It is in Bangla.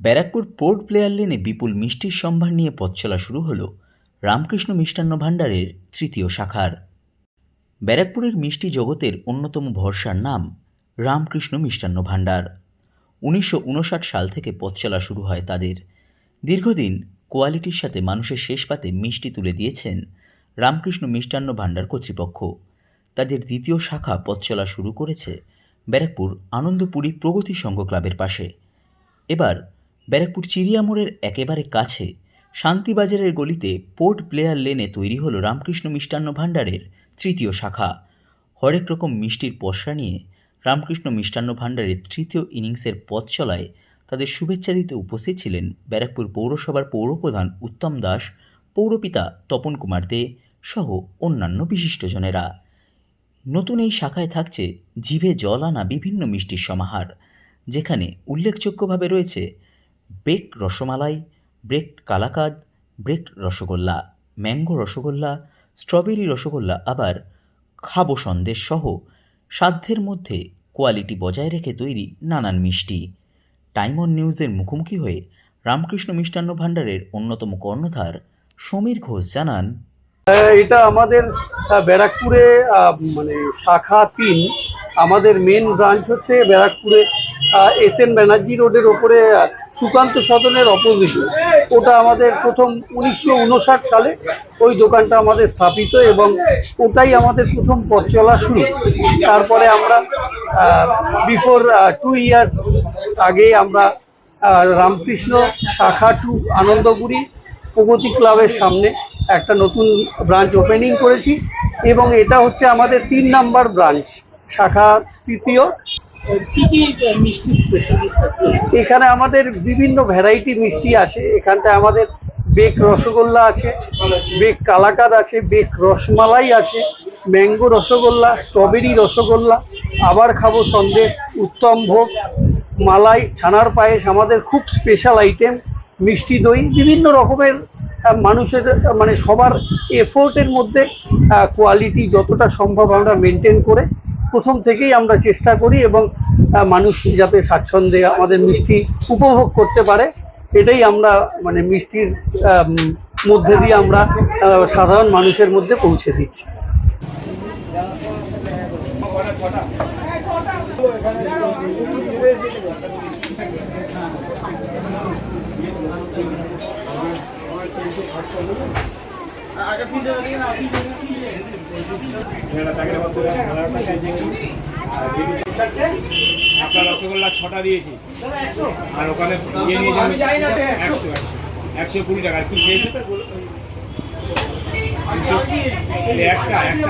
ব্যারাকপুর পোর্ট প্লেয়ার লেনে বিপুল মিষ্টির সম্ভার নিয়ে পথ চলা শুরু হলো রামকৃষ্ণ মিষ্টান্ন ভাণ্ডারের তৃতীয় শাখার। ব্যারাকপুরের মিষ্টি জগতের অন্যতম ভরসার নাম রামকৃষ্ণ মিষ্টান্ন ভাণ্ডার। উনিশশো উনষাট সাল থেকে পথ চলা শুরু হয় তাদের। দীর্ঘদিন কোয়ালিটির সাথে মানুষের শেষ পাতে মিষ্টি তুলে দিয়েছেন রামকৃষ্ণ মিষ্টান্ন ভাণ্ডার কর্তৃপক্ষ। তাদের দ্বিতীয় শাখা পথ চলা শুরু করেছে ব্যারাকপুর আনন্দপুরী প্রগতি সংঘ ক্লাবের পাশে। এবার ব্যারাকপুর চিড়িয়া মোড়ের একেবারে কাছে শান্তিবাজারের গলিতে পোর্ট প্লেয়ার লেনে তৈরি হলো রামকৃষ্ণ মিষ্টান্ন ভাণ্ডারের তৃতীয় শাখা। হরেক রকম মিষ্টির পসরা নিয়ে রামকৃষ্ণ মিষ্টান্ন ভাণ্ডারের তৃতীয় ইনিংসের পথ চলায় তাদের শুভেচ্ছা দিতে উপস্থিত ছিলেন ব্যারাকপুর পৌরসভার পৌরপ্রধান উত্তম দাস, পৌরপিতা তপন কুমার দে সহ অন্যান্য বিশিষ্টজনেরা নতুন এই শাখায় থাকছে জিভে জল আনা বিভিন্ন মিষ্টির সমাহার, যেখানে উল্লেখযোগ্যভাবে রয়েছে baked rasmalai, break kalakand, break rasgulla, mango rasgulla, strawberry rasgulla আবার খাব সন্দেশ সহ সাধ্যের মধ্যে কোয়ালিটি বজায় রেখে তৈরি নানান মিষ্টি। টাইম অন নিউজের মুখোমুখি হয়ে রামকৃষ্ণ মিষ্টান্ন ভাণ্ডারের অন্যতম কর্ণধার সমীর ঘোষ জানান এটা আমাদের ব্যারাকপুরে মানে শাখা তিন, আমাদের মেন ব্রাঞ্চ হচ্ছে ব্যারাকপুরে এস এন ব্যানার্জি রোডের ওপরে সুকান্ত সদনের অপোজিটে ওটা আমাদের প্রথম উনিশশো উনষাট সালে ওই দোকানটা আমাদের স্থাপিত এবং ওটাই আমাদের প্রথম পথ চলা শুরু। তারপরে আমরা বিফোর টু ইয়ার্স আগে আমরা রামকৃষ্ণ শাখা টু আনন্দপুরি প্রগতি ক্লাবের সামনে একটা নতুন ব্রাঞ্চ ওপেনিং করেছি এবং এটা হচ্ছে আমাদের তিন নাম্বার ব্রাঞ্চ শাখা তৃতীয় এখানে আমাদের বিভিন্ন ভ্যারাইটি মিষ্টি আছে। এখানটায় আমাদের বেক রসগোল্লা আছে, বেক কালাকাদ আছে, বেক রসমালাই আছে, ম্যাঙ্গো রসগোল্লা, স্ট্রবেরি রসগোল্লা, আবার খাব সন্দেশ, উত্তম ভোগ, মালাই, ছানার পায়েস, আমাদের খুব স্পেশাল আইটেম মিষ্টি দই, বিভিন্ন রকমের মানুষের মানে সবার এফোর্টের মধ্যে কোয়ালিটি যতটা সম্ভব আমরা মেনটেন করে প্রথম থেকেই আমরা চেষ্টা করি এবং মানুষ যাতে স্বাচ্ছন্দ্যে আমাদের মিষ্টি উপভোগ করতে পারে, এটাই আমরা মানে মিষ্টির মধ্যে দিয়ে আমরা সাধারণ মানুষের মধ্যে পৌঁছে দিচ্ছি। আপনার রসগোল্লা ছটা দিয়েছি। আর ওখানে ইয়ে একশো একশো কুড়ি টাকা। আর কি খেয়েছে একটা একটা।